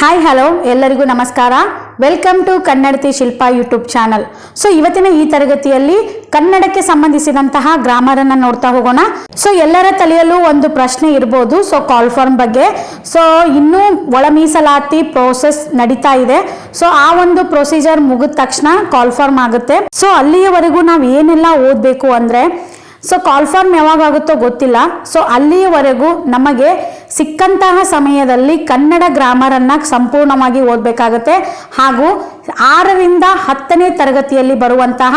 Hi hello ಎಲ್ಲರಿಗೂ ನಮಸ್ಕಾರ. Welcome to Kannadathi Shilpa YouTube channel. So ಇವತ್ತಿನ ಈ ತರಗತಿಯಲ್ಲಿ ಕನ್ನಡಕ್ಕೆ ಸಂಬಂಧಿಸಿದಂತಹ ಗ್ರಾಮರ್ ಅನ್ನ ನೋಡ್ತಾ ಹೋಗೋಣ. ಸೊ ಎಲ್ಲರ ತಲೆಯಲ್ಲೂ ಒಂದು ಪ್ರಶ್ನೆ ಇರ್ಬೋದು. ಸೊ ಕಾಲ್ ಫಾರ್ಮ್ ಬಗ್ಗೆ. ಸೊ ಇನ್ನೂ ಒಳ ಮೀಸಲಾತಿ ಪ್ರೋಸೆಸ್ ನಡೀತಾ ಇದೆ. ಸೊ ಆ ಒಂದು ಪ್ರೊಸೀಜರ್ ಮುಗಿದ ತಕ್ಷಣ ಕಾಲ್ ಫಾರ್ಮ್ ಆಗುತ್ತೆ. ಸೊ ಅಲ್ಲಿಯವರೆಗೂ ನಾವು ಏನೆಲ್ಲ ಓದಬೇಕು ಅಂದ್ರೆ ಸೊ ಕಾಲ್ ಫಾರ್ಮ್ ಯಾವಾಗ ಆಗುತ್ತೋ ಗೊತ್ತಿಲ್ಲ. ಸೊ ಅಲ್ಲಿಯವರೆಗೂ ನಮಗೆ ಸಿಕ್ಕಂತಹ ಸಮಯದಲ್ಲಿ ಕನ್ನಡ ಗ್ರಾಮರನ್ನು ಸಂಪೂರ್ಣವಾಗಿ ಓದಬೇಕಾಗತ್ತೆ. ಹಾಗೂ ಆರರಿಂದ ಹತ್ತನೇ ತರಗತಿಯಲ್ಲಿ ಬರುವಂತಹ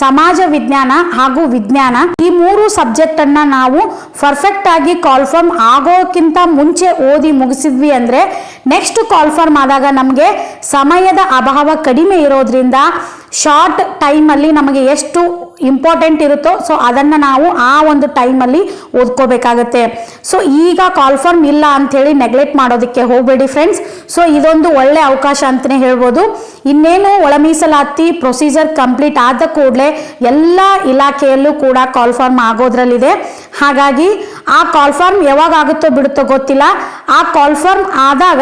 ಸಮಾಜ ವಿಜ್ಞಾನ ಹಾಗೂ ವಿಜ್ಞಾನ ಈ ಮೂರು ಸಬ್ಜೆಕ್ಟನ್ನು ನಾವು ಪರ್ಫೆಕ್ಟ್ ಆಗಿ ಕಾಲ್ ಫಾರ್ಮ್ ಆಗೋಕ್ಕಿಂತ ಮುಂಚೆ ಓದಿ ಮುಗಿಸಿದ್ವಿ ಅಂದ್ರೆ ನೆಕ್ಸ್ಟ್ ಕಾಲ್ ಫಾರ್ಮ್ ಆದಾಗ ನಮಗೆ ಸಮಯದ ಅಭಾವ ಕಡಿಮೆ ಇರೋದ್ರಿಂದ ಶಾರ್ಟ್ ಟೈಮಲ್ಲಿ ನಮಗೆ ಎಷ್ಟು ಇಂಪಾರ್ಟೆಂಟ್ ಇರುತ್ತೋ ಸೊ ಅದನ್ನು ನಾವು ಆ ಒಂದು ಟೈಮಲ್ಲಿ ಓದ್ಕೋಬೇಕಾಗತ್ತೆ. ಸೊ ಈಗ ಕಾಲ್ ಫಾರ್ಮ್ ಇಲ್ಲ ಅಂಥೇಳಿ ನೆಗ್ಲೆಕ್ಟ್ ಮಾಡೋದಕ್ಕೆ ಹೋಗಬೇಡಿ ಫ್ರೆಂಡ್ಸ್ ಸೊ ಇದೊಂದು ಒಳ್ಳೆ ಅವಕಾಶ ಅಂತಲೇ ಹೇಳ್ಬೋದು. ಇನ್ನೇನು ಒಳ ಮೀಸಲಾತಿ ಪ್ರೊಸೀಜರ್ ಕಂಪ್ಲೀಟ್ ಆದ ಕೂಡಲೇ ಎಲ್ಲ ಇಲಾಖೆಯಲ್ಲೂ ಕೂಡ ಕಾಲ್ ಫಾರ್ಮ್ ಆಗೋದ್ರಲ್ಲಿದೆ. ಹಾಗಾಗಿ ಆ ಕಾಲ್ ಫಾರ್ಮ್ ಯಾವಾಗ ಆಗುತ್ತೋ ಬಿಡುತ್ತೋ ಗೊತ್ತಿಲ್ಲ. ಆ ಕಾಲ್ ಫಾರ್ಮ್ ಆದಾಗ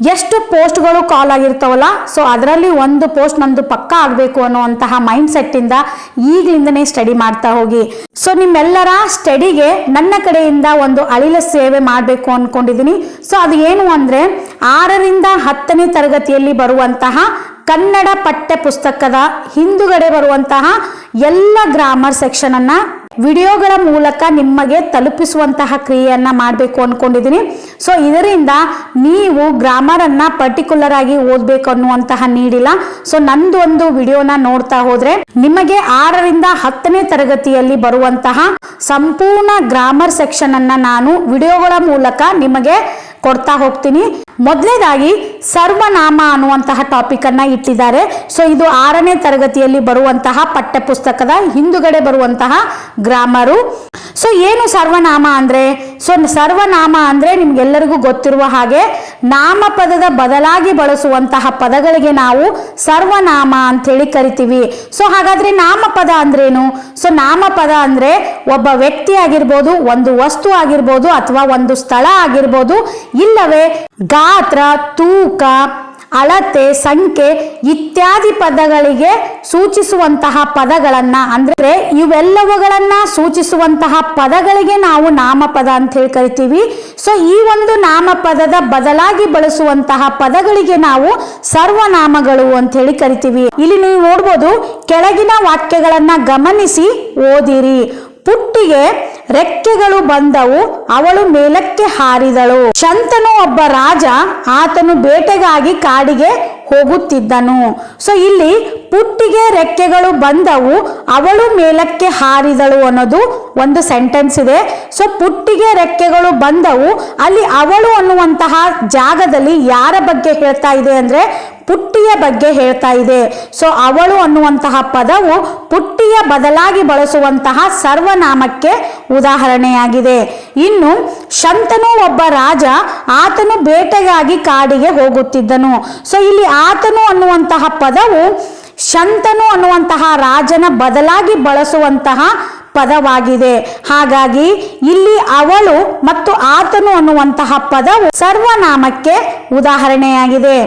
ಎಷ್ಟು ಪೋಸ್ಟ್ಗಳು ಕಾಲ್ ಆಗಿರ್ತಾವಲ್ಲ ಸೊ ಅದರಲ್ಲಿ ಒಂದು ಪೋಸ್ಟ್ ನಂದು ಪಕ್ಕ ಆಗಬೇಕು ಅನ್ನುವಂತಹ ಮೈಂಡ್ ಸೆಟ್ಟಿಂದ ಈಗಲಿಂದನೇ ಸ್ಟಡಿ ಮಾಡ್ತಾ ಹೋಗಿ. ಸೊ ನಿಮ್ಮೆಲ್ಲರ ಸ್ಟಡಿಗೆ ನನ್ನ ಕಡೆಯಿಂದ ಒಂದು ಅಳಿಲ ಸೇವೆ ಮಾಡಬೇಕು ಅಂದ್ಕೊಂಡಿದ್ದೀನಿ ಸೊ ಅದು ಏನು ಅಂದರೆ, ಆರರಿಂದ ಹತ್ತನೇ ತರಗತಿಯಲ್ಲಿ ಬರುವಂತಹ ಕನ್ನಡ ಪಠ್ಯ ಪುಸ್ತಕದ ಹಿಂದುಗಡೆ ಬರುವಂತಹ ಎಲ್ಲ ಗ್ರಾಮರ್ ಸೆಕ್ಷನ್ ಅನ್ನ ವಿಡಿಯೋಗಳ ಮೂಲಕ ನಿಮಗೆ ತಲುಪಿಸುವಂತಹ ಕ್ರಿಯೆಯನ್ನ ಮಾಡಬೇಕು ಅನ್ಕೊಂಡಿದ್ದೀನಿ ಸೊ ಇದರಿಂದ ನೀವು ಗ್ರಾಮರ್ ಅನ್ನ ಪರ್ಟಿಕ್ಯುಲರ್ ಆಗಿ ಓದ್ಬೇಕು ಅನ್ನುವಂತಹ ನೀಡಿಲ್ಲ. ಸೊ ನಂದು ಒಂದು ವಿಡಿಯೋನ ನೋಡ್ತಾ ಹೋದ್ರೆ ನಿಮಗೆ ಆರರಿಂದ ಹತ್ತನೇ ತರಗತಿಯಲ್ಲಿ ಬರುವಂತಹ ಸಂಪೂರ್ಣ ಗ್ರಾಮರ್ ಸೆಕ್ಷನ್ ಅನ್ನ ನಾನು ವಿಡಿಯೋಗಳ ಮೂಲಕ ನಿಮಗೆ ಕೊಡ್ತಾ ಹೋಗ್ತೀನಿ. ಮೊದಲನೇದಾಗಿ ಸರ್ವನಾಮ ಅನ್ನುವಂತಹ ಟಾಪಿಕ್ ಅನ್ನ ಇಟ್ಟಿದ್ದಾರೆ. ಸೊ ಇದು ಆರನೇ ತರಗತಿಯಲ್ಲಿ ಬರುವಂತಹ ಪಠ್ಯಪುಸ್ತಕದ ಹಿಂದುಗಡೆ ಬರುವಂತಹ ಗ್ರಾಮರು ಸೊ ಏನು ಸರ್ವನಾಮ ಅಂದ್ರೆ? ಸೊ ಸರ್ವನಾಮ ಅಂದ್ರೆ ನಿಮ್ಗೆಲ್ಲರಿಗೂ ಗೊತ್ತಿರುವ ಹಾಗೆ ನಾಮಪದದ ಬದಲಾಗಿ ಬಳಸುವಂತಹ ಪದಗಳಿಗೆ ನಾವು ಸರ್ವನಾಮ ಅಂತ ಹೇಳಿ ಕರಿತೀವಿ. ಸೊ ಹಾಗಾದ್ರೆ ನಾಮಪದ ಅಂದ್ರೇನು? ಸೊ ನಾಮಪದ ಅಂದ್ರೆ ಒಬ್ಬ ವ್ಯಕ್ತಿ ಆಗಿರ್ಬೋದು, ಒಂದು ವಸ್ತು ಆಗಿರ್ಬೋದು ಅಥವಾ ಒಂದು ಸ್ಥಳ ಆಗಿರ್ಬೋದು, ಇಲ್ಲವೇ ಗಾತ್ರ, ತೂಕ ಅಳತೆ, ಸಂಖ್ಯೆ ಇತ್ಯಾದಿ ಪದಗಳಿಗೆ ಸೂಚಿಸುವಂತಹ ಪದಗಳನ್ನ ಅಂದ್ರೆ ಇವೆಲ್ಲವುಗಳನ್ನ ಸೂಚಿಸುವಂತಹ ಪದಗಳಿಗೆ ನಾವು ನಾಮಪದ ಅಂತ ಹೇಳಿ ಕರಿತೀವಿ. ಸೊ ಈ ಒಂದು ನಾಮಪದದ ಬದಲಾಗಿ ಬಳಸುವಂತಹ ಪದಗಳಿಗೆ ನಾವು ಸರ್ವನಾಮಗಳು ಅಂತ ಹೇಳಿ ಕರಿತೀವಿ. ಇಲ್ಲಿ ನೀವು ನೋಡ್ಬೋದು, ಕೆಳಗಿನ ವಾಕ್ಯಗಳನ್ನ ಗಮನಿಸಿ ಓದಿರಿ. ಪುಟ್ಟಿಗೆ ರೆಕ್ಕೆಗಳು ಬಂದವು ಅವಳು ಮೇಲಕ್ಕೆ ಹಾರಿದಳು. ಶಂತನು ಒಬ್ಬ ರಾಜ ಆತನು ಬೇಟೆಗಾಗಿ ಕಾಡಿಗೆ ಹೋಗುತ್ತಿದ್ದನು. ಸೊ ಇಲ್ಲಿ ಪುಟ್ಟಿಗೆ ರೆಕ್ಕೆಗಳು ಬಂದವು, ಅವಳು ಮೇಲಕ್ಕೆ ಹಾರಿದಳು ಅನ್ನೋದು ಒಂದು ಸೆಂಟೆನ್ಸ್ ಇದೆ. ಸೊ ಪುಟ್ಟಿಗೆ ರೆಕ್ಕೆಗಳು ಬಂದವು, ಅಲ್ಲಿ ಅವಳು ಅನ್ನುವಂತಹ ಜಾಗದಲ್ಲಿ ಯಾರ ಬಗ್ಗೆ ಹೇಳ್ತಾ ಇದೆ ಅಂದ್ರೆ ಪುಟ್ಟಿಯ ಬಗ್ಗೆ ಹೇಳ್ತಾ ಇದೆ. ಸೊ ಅವಳು ಅನ್ನುವಂತಹ ಪದವು ಪುಟ್ಟಿಯ ಬದಲಾಗಿ ಬಳಸುವಂತಹ ಸರ್ವನಾಮಕ್ಕೆ ಉದಾಹರಣೆಯಾಗಿದೆ. ಇನ್ನು ಶಂತನು ಒಬ್ಬ ರಾಜ, ಆತನು ಬೇಟೆಗಾಗಿ ಕಾಡಿಗೆ ಹೋಗುತ್ತಿದ್ದನು. ಸೊ ಇಲ್ಲಿ ಆತನು ಅನ್ನುವಂತಹ ಪದವು ಶಂತನು ಅನ್ನುವಂತಹ ರಾಜನ ಬದಲಾಗಿ ಬಳಸುವಂತಹ ಪದವಾಗಿದೆ. ಹಾಗಾಗಿ ಇಲ್ಲಿ ಅವಳು ಮತ್ತು ಆತನು ಅನ್ನುವಂತಹ ಪದವು ಸರ್ವನಾಮಕ್ಕೆ ಉದಾಹರಣೆಯಾಗಿದೆ.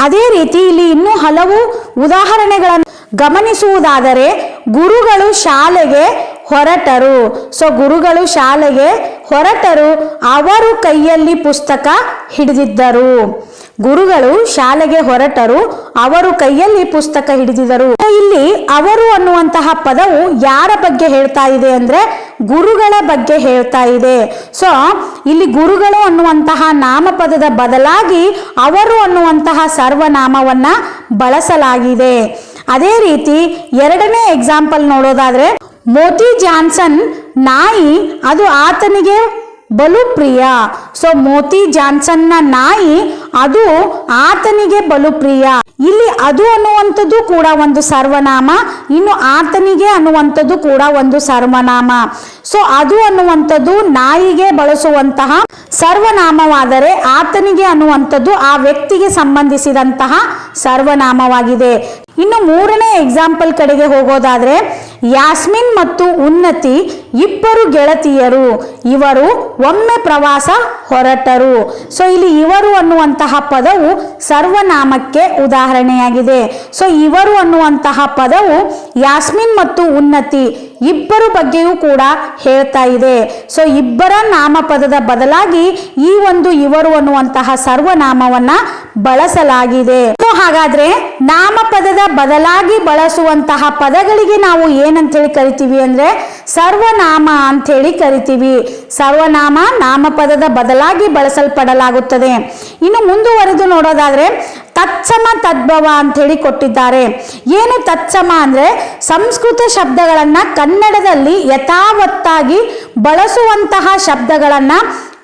ಅದೇ ರೀತಿ ಇಲ್ಲಿ ಇನ್ನೂ ಹಲವು ಉದಾಹರಣೆಗಳನ್ನು ಗಮನಿಸುವುದಾದರೆ ಗುರುಗಳು ಶಾಲೆಗೆ ಹೊರಟರು. ಸೊ ಗುರುಗಳು ಶಾಲೆಗೆ ಹೊರಟರು, ಅವರು ಕೈಯಲ್ಲಿ ಪುಸ್ತಕ ಹಿಡಿದಿದ್ದರು. ಗುರುಗಳು ಶಾಲೆಗೆ ಹೊರಟರು, ಅವರು ಕೈಯಲ್ಲಿ ಪುಸ್ತಕ ಹಿಡಿದಿದರು. ಇಲ್ಲಿ ಅವರು ಅನ್ನುವಂತಹ ಪದವು ಯಾರ ಬಗ್ಗೆ ಹೇಳ್ತಾ ಇದೆ ಅಂದ್ರೆ ಗುರುಗಳ ಬಗ್ಗೆ ಹೇಳ್ತಾ ಇದೆ. ಸೊ ಇಲ್ಲಿ ಗುರುಗಳು ಅನ್ನುವಂತಹ ನಾಮಪದದ ಬದಲಾಗಿ ಅವರು ಅನ್ನುವಂತಹ ಸರ್ವನಾಮವನ್ನ ಬಳಸಲಾಗಿದೆ. ಅದೇ ರೀತಿ ಎರಡನೇ ಎಕ್ಸಾಂಪಲ್ ನೋಡೋದಾದ್ರೆ ಮೋತಿ ಜಾನ್ಸನ್ ನಾಯಿ, ಅದು ಆತನಿಗೆ ಬಲು ಪ್ರಿಯ. ಸೊ ಮೋತಿ ಜಾನ್ಸನ್ನ ನಾಯಿ, ಅದು ಆತನಿಗೆ ಬಲು ಪ್ರಿಯ. ಇಲ್ಲಿ ಅದು ಅನ್ನುವಂಥದ್ದು ಕೂಡ ಒಂದು ಸರ್ವನಾಮ, ಇನ್ನು ಆತನಿಗೆ ಅನ್ನುವಂಥದ್ದು ಕೂಡ ಒಂದು ಸರ್ವನಾಮ. ಸೊ ಅದು ಅನ್ನುವಂಥದ್ದು ನಾಯಿಗೆ ಬಳಸುವಂತಹ ಸರ್ವನಾಮವಾದರೆ ಆತನಿಗೆ ಅನ್ನುವಂಥದ್ದು ಆ ವ್ಯಕ್ತಿಗೆ ಸಂಬಂಧಿಸಿದಂತಹ ಸರ್ವನಾಮವಾಗಿದೆ. ಇನ್ನು ಮೂರನೇ ಎಕ್ಸಾಂಪಲ್ ಕಡೆಗೆ ಹೋಗೋದಾದ್ರೆ ಯಾಸ್ಮಿನ್ ಮತ್ತು ಉನ್ನತಿ ಇಬ್ಬರು ಗೆಳತಿಯರು. ಇವರು ಒಮ್ಮೆ ಪ್ರವಾಸ ಹೊರಟರು. ಸೊ ಇಲ್ಲಿ ಇವರು ಅನ್ನುವಂತಹ ಪದವು ಸರ್ವನಾಮಕ್ಕೆ ಉದಾಹರಣೆಯಾಗಿದೆ. ಸೊ ಇವರು ಅನ್ನುವಂತಹ ಪದವು ಯಾಸ್ಮಿನ್ ಮತ್ತು ಉನ್ನತಿ ಇಬ್ಬರು ಬಗ್ಗೆಯೂ ಕೂಡ ಹೇಳ್ತಾ ಇದೆ. ಸೊ ಇಬ್ಬರ ನಾಮಪದದ ಬದಲಾಗಿ ಈ ಒಂದು ಇವರು ಅನ್ನುವಂತಹ ಸರ್ವನಾಮವನ್ನ ಬಳಸಲಾಗಿದೆ. ಸೊ ಹಾಗಾದ್ರೆ ನಾಮಪದದ ಬದಲಾಗಿ ಬಳಸುವಂತಹ ಪದಗಳಿಗೆ ನಾವು ಏನಂತೇಳಿ ಕರಿತೀವಿ ಅಂದರೆ ಸರ್ವನಾಮ ಅಂಥೇಳಿ ಕರಿತೀವಿ. ಸರ್ವನಾಮ ನಾಮಪದದ ಬದಲಾಗಿ ಬಳಸಲ್ಪಡಲಾಗುತ್ತದೆ. ಇನ್ನು ಮುಂದುವರೆದು ನೋಡೋದಾದರೆ ತತ್ಸಮ ತದ್ಭವ ಅಂಥೇಳಿ ಕೊಟ್ಟಿದ್ದಾರೆ. ಏನು ತತ್ಸಮ ಅಂದರೆ ಸಂಸ್ಕೃತ ಶಬ್ದಗಳನ್ನು ಕನ್ನಡದಲ್ಲಿ ಯಥಾವತ್ತಾಗಿ ಬಳಸುವಂತಹ ಶಬ್ದಗಳನ್ನ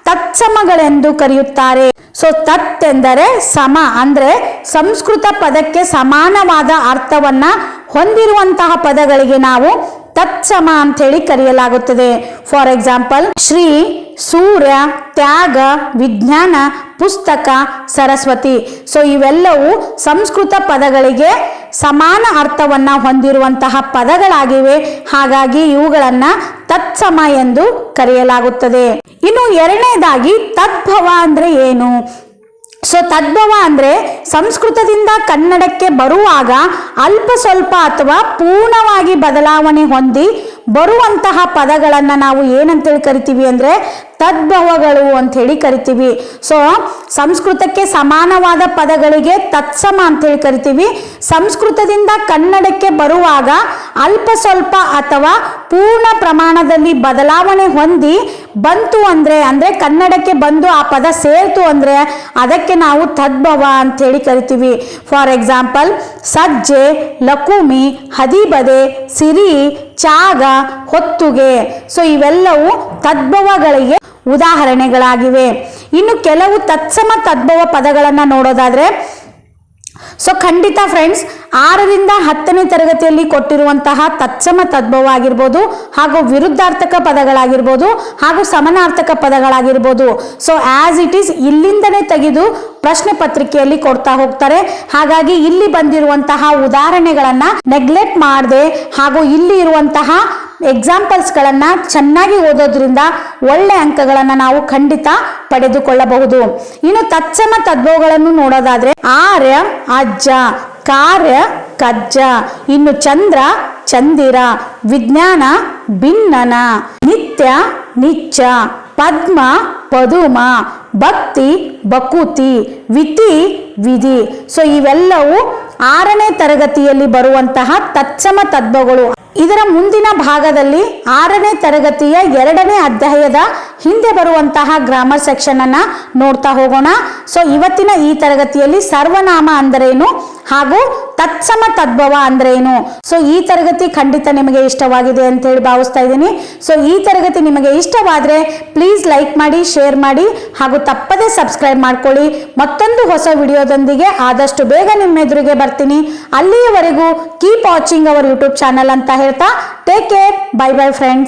ತತ್ಸಮಗಳೆಂದು ಕರೆಯುತ್ತಾರೆ. ಸೊ ತತ್ ಎಂದರೆ ಸಮ ಅಂದ್ರೆ ಸಂಸ್ಕೃತ ಪದಕ್ಕೆ ಸಮಾನವಾದ ಅರ್ಥವನ್ನ ಹೊಂದಿರುವಂತಹ ಪದಗಳಿಗೆ ನಾವು ತತ್ಸಮ ಅಂತ ಹೇಳಿ ಕರೆಯಲಾಗುತ್ತದೆ. ಫಾರ್ ಎಕ್ಸಾಂಪಲ್ ಶ್ರೀ ಸೂರ್ಯ, ತ್ಯಾಗ, ವಿಜ್ಞಾನ, ಪುಸ್ತಕ, ಸರಸ್ವತಿ. ಸೊ ಇವೆಲ್ಲವೂ ಸಂಸ್ಕೃತ ಪದಗಳಿಗೆ ಸಮಾನ ಅರ್ಥವನ್ನ ಹೊಂದಿರುವಂತಹ ಪದಗಳಾಗಿವೆ. ಹಾಗಾಗಿ ಇವುಗಳನ್ನ ತತ್ಸಮ ಎಂದು ಕರೆಯಲಾಗುತ್ತದೆ. ಇನ್ನು ಎರಡನೇದಾಗಿ ತದ್ಭವ ಅಂದ್ರೆ ಏನು? ಸೊ ತದ್ಭವ ಅಂದ್ರೆ ಸಂಸ್ಕೃತದಿಂದ ಕನ್ನಡಕ್ಕೆ ಬರುವಾಗ ಅಲ್ಪ ಸ್ವಲ್ಪ ಅಥವಾ ಪೂರ್ಣವಾಗಿ ಬದಲಾವಣೆ ಹೊಂದಿ ಬರುವಂತಹ ಪದಗಳನ್ನು ನಾವು ಏನಂತೇಳಿ ಕರಿತೀವಿ ಅಂದ್ರೆ ತದ್ಭವಗಳು ಅಂತ ಹೇಳಿ ಕರಿತೀವಿ. ಸೊ ಸಂಸ್ಕೃತಕ್ಕೆ ಸಮಾನವಾದ ಪದಗಳಿಗೆ ತತ್ಸಮ ಅಂತ ಹೇಳಿ ಕರಿತೀವಿ. ಸಂಸ್ಕೃತದಿಂದ ಕನ್ನಡಕ್ಕೆ ಬರುವಾಗ ಅಲ್ಪ ಸ್ವಲ್ಪ ಅಥವಾ ಪೂರ್ಣ ಪ್ರಮಾಣದಲ್ಲಿ ಬದಲಾವಣೆ ಹೊಂದಿ ಬಂತು ಅಂದ್ರೆ ಅಂದ್ರೆ ಕನ್ನಡಕ್ಕೆ ಬಂದು ಆ ಪದ ಸೇರ್ತು ಅಂದ್ರೆ ಅದಕ್ಕೆ ನಾವು ತದ್ಭವ ಅಂತ ಹೇಳಿ ಕರಿತೀವಿ. ಫಾರ್ ಎಕ್ಸಾಂಪಲ್ ಸಜ್ಜೆ, ಲಕುಮಿ, ಹದಿಬದೆ, ಸಿರಿ, ಚಾಗ, ಹೊತ್ತುಗೆ. ಸೊ ಇವೆಲ್ಲವೂ ತದ್ಭವಗಳಿಗೆ ಉದಾಹರಣೆಗಳಾಗಿವೆ. ಇನ್ನು ಕೆಲವು ತತ್ಸಮ ತದ್ಭವ ಪದಗಳನ್ನು ನೋಡೋದಾದ್ರೆ ಸೊ ಖಂಡಿತ ಫ್ರೆಂಡ್ಸ್ ಆರರಿಂದ ಹತ್ತನೇ ತರಗತಿಯಲ್ಲಿ ಕೊಟ್ಟಿರುವಂತಹ ತತ್ಸಮ ತದ್ಭವ ಆಗಿರ್ಬೋದು ಹಾಗೂ ವಿರುದ್ಧಾರ್ಥಕ ಪದಗಳಾಗಿರ್ಬೋದು ಹಾಗೂ ಸಮನಾರ್ಥಕ ಪದಗಳಾಗಿರ್ಬೋದು. ಸೊ ಆಸ್ ಇಟ್ ಈಸ್ ಇಲ್ಲಿಂದನೇ ತೆಗೆದು ಪ್ರಶ್ನೆ ಪತ್ರಿಕೆಯಲ್ಲಿ ಕೊಡ್ತಾ ಹೋಗ್ತಾರೆ. ಹಾಗಾಗಿ ಇಲ್ಲಿ ಬಂದಿರುವಂತಹ ಉದಾಹರಣೆಗಳನ್ನ ನೆಗ್ಲೆಕ್ಟ್ ಮಾಡದೆ ಹಾಗೂ ಇಲ್ಲಿ ಇರುವಂತಹ ಎಕ್ಸಾಂಪಲ್ಸ್ಗಳನ್ನು ಚೆನ್ನಾಗಿ ಓದೋದ್ರಿಂದ ಒಳ್ಳೆ ಅಂಕಗಳನ್ನು ನಾವು ಖಂಡಿತ ಪಡೆದುಕೊಳ್ಳಬಹುದು. ಇನ್ನು ತತ್ಸಮ ತದ್ಭವಗಳನ್ನು ನೋಡೋದಾದ್ರೆ ಆರ್ಯ, ಅಜ್ಜ, ಕಾರ್ಯ, ಕಜ್ಜ. ಇನ್ನು ಚಂದ್ರ, ಚಂದಿರ. ವಿಜ್ಞಾನ, ಭಿನ್ನನ. ನಿತ್ಯ, ನಿಚ್ಚ. ಪದ್ಮ, ಪದುಮ. ಭಕ್ತಿ ಬಕುತಿ ವಿತಿ, ವಿಧಿ. ಸೊ ಇವೆಲ್ಲವೂ ಆರನೇ ತರಗತಿಯಲ್ಲಿ ಬರುವಂತಹ ತತ್ಸಮ ತದ್ಭವಗಳು. ಇದರ ಮುಂದಿನ ಭಾಗದಲ್ಲಿ ಆರನೇ ತರಗತಿಯ ಎರಡನೇ ಅಧ್ಯಾಯದ ಹಿಂದೆ ಬರುವಂತಹ ಗ್ರಾಮರ್ ಸೆಕ್ಷನ್ ಅನ್ನ ನೋಡ್ತಾ ಹೋಗೋಣ. ಸೊ ಇವತ್ತಿನ ಈ ತರಗತಿಯಲ್ಲಿ ಸರ್ವನಾಮ ಅಂದರೇನು ಹಾಗೂ ತತ್ಸಮ ತದ್ಭವ ಅಂದ್ರೇನು? ಸೊ ಈ ತರಗತಿ ಖಂಡಿತ ನಿಮಗೆ ಇಷ್ಟವಾಗಿದೆ ಅಂತ ಹೇಳಿ ಭಾವಿಸ್ತಾ ಇದ್ದೀನಿ. ಸೊ ಈ ತರಗತಿ ನಿಮಗೆ ಇಷ್ಟವಾದ್ರೆ ಪ್ಲೀಸ್ ಲೈಕ್ ಮಾಡಿ ಶೇರ್ ಮಾಡಿ ಹಾಗೂ ತಪ್ಪದೇ ಸಬ್ಸ್ಕ್ರೈಬ್ ಮಾಡ್ಕೊಳ್ಳಿ. ಮತ್ತೊಂದು ಹೊಸ ವಿಡಿಯೋದೊಂದಿಗೆ ಆದಷ್ಟು ಬೇಗ ನಿಮ್ಮ ಎದುರಿಗೆ ಬರ್ತೀನಿ. ಅಲ್ಲಿಯವರೆಗೂ keep watching our YouTube channel ಅಂತ ಹೇಳ್ತಾ take care bye bye friends